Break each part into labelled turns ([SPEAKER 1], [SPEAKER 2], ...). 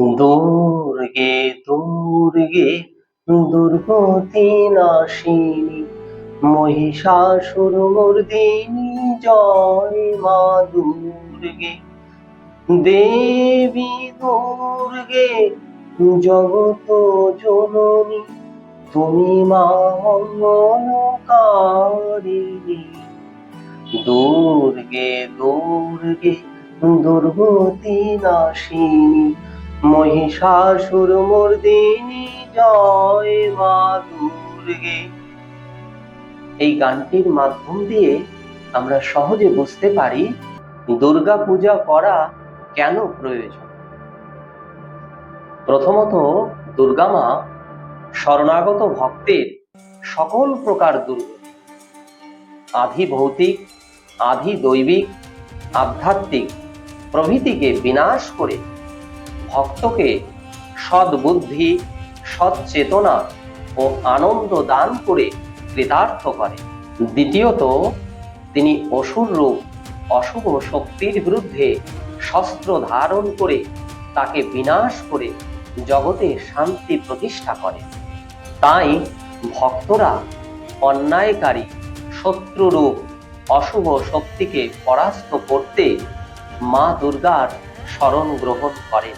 [SPEAKER 1] দুর্গে দুর্গে, দুর্গতি নাশিনী। মহিষাসুর মর্দিনী জয় মা দুর্গে। দেবী দুর্গে, জগত জননী, তুমি মা মঙ্গলকারিণী দুর্গে দুর্গে, দুর্গতি নাশিনী। মহিষাসুর মর্দিনী জয় মা দুর্গে। এই গানটির মাধ্যম দিয়ে আমরা সহজে বুঝতে পারি দুর্গা পূজা করা কেন প্রয়োজন। প্রথমত দুর্গা মা শরণাগত ভক্তের সকল প্রকার দুর্গ। আধি ভৌতিক, আধি দৈবিক, আধ্যাত্মিক প্রভৃতিকে বিনাশ করে ভক্তকে সদ্বুদ্ধি সৎচেতনা ও আনন্দ দান করে কৃতার্থ করে। দ্বিতীয়ত, তিনি অসুর রূপ, অশুভ শক্তির বিরুদ্ধে শস্ত্র ধারণ করে তাকে বিনাশ করে জগতে শান্তি প্রতিষ্ঠা করে। তাই ভক্তরা অন্যায়কারী, শত্রুরূপ, অশুভ শক্তিকে পরাস্ত করতে মা দুর্গার শরণ গ্রহণ করেন।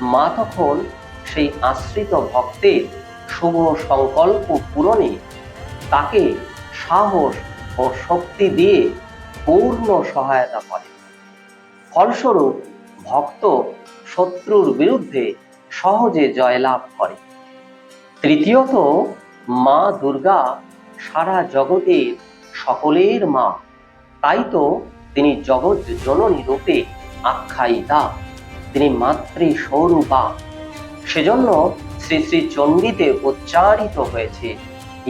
[SPEAKER 1] মা তখন সেই আশ্রিত ভক্তের শুভ সংকল্প পূরণে তাকে সাহস ও শক্তি দিয়ে পূর্ণ সহায়তা করে। ফলস্বরূপ, ভক্ত শত্রুর বিরুদ্ধে সহজে জয়লাভ করে। তৃতীয়ত, মা দুর্গা সারা জগতের সকলের মা। তাই তো তিনি জগৎ জননী রূপে আখ্যায়িতা। তিনি মাতৃ স্বরূপা সেজন্য শ্রী শ্রী চণ্ডীতে উচ্চারিত হয়েছে,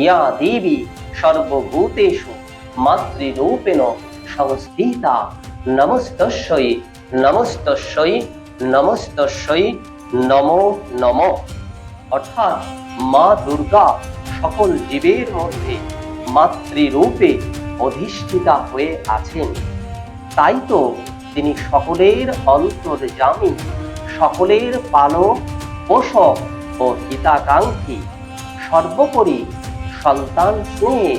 [SPEAKER 1] ইয়া দেবী সর্বভূতেষু মাতৃরূপেণ সংস্থিতা নমস্তস্যই নমস্তস্যই নমস্তস্যই, নমো নম। অর্থাৎ মা দুর্গা সকল জীবের মধ্যে মাতৃরূপে অধিষ্ঠিতা হয়ে আছেন। তাই তো তিনি সকলের অন্তর্জামী সকলের পালক, পোষক ও হিতাকাঙ্ক্ষী, সর্বোপরি সন্তান স্নেহে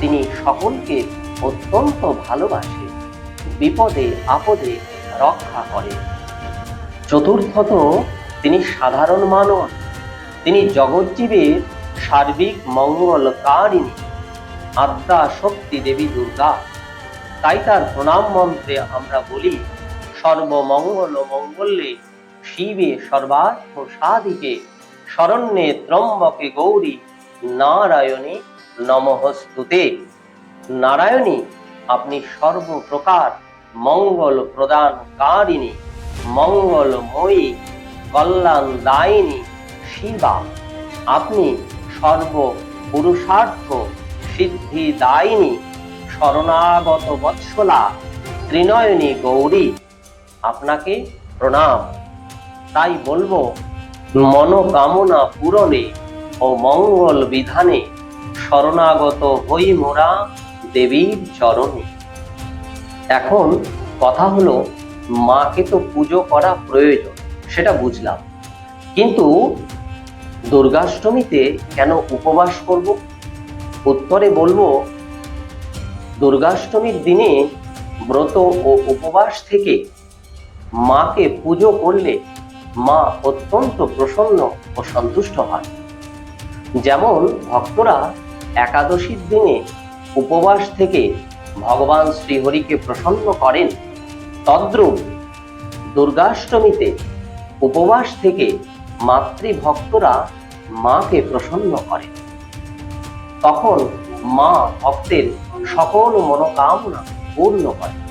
[SPEAKER 1] তিনি সকলকে অত্যন্ত ভালোবাসে, বিপদে আপদে রক্ষা করে। চতুর্থত, তিনি সাধারণ মানব তিনি জগজ্জীবের সার্বিক মঙ্গলকারিণী আদ্যা শক্তি দেবী দুর্গা। তাই তার প্রণাম মন্ত্রে আমরা বলি, সর্বমঙ্গল মঙ্গলে শিবে সর্বার্থ সাধিকে শরণ্যে ত্রম্বকে গৌরী নারায়ণী নমহস্তুতে নারায়ণী, আপনি সর্বপ্রকার মঙ্গল প্রদানকারিণী, মঙ্গলময়ী কল্যাণ দায়িনী শিবা। আপনি সর্ব পুরুষার্থ সিদ্ধি দায়িনী শরণাগত বৎসলা ত্রিনয়নী গৌরী, আপনাকে প্রণাম। তাই বলব, মনোকামনা পূরণে ও মঙ্গল বিধানে শরণাগত হই মোরা দেবীর চরণে। এখন কথা হলো, মাকে তো পুজো করা প্রয়োজন, সেটা বুঝলাম। কিন্তু দুর্গাষ্টমীতে কেন উপবাস করব? উত্তরে বলব দুর্গাষ্টমীর দিনে ব্রত ও উপবাস থেকে মাকে পুজো করলে মা অত্যন্ত প্রসন্ন ও সন্তুষ্ট হয়। যেমন ভক্তরা একাদশীর দিনে উপবাস থেকে ভগবান শ্রীহরিকে প্রসন্ন করেন, তদ্রূপ দুর্গাষ্টমীতে উপবাস থেকে মাতৃভক্তরা মাকে প্রসন্ন করেন। তখন মা ভক্তের সকল মনোকামনা পূর্ণ করে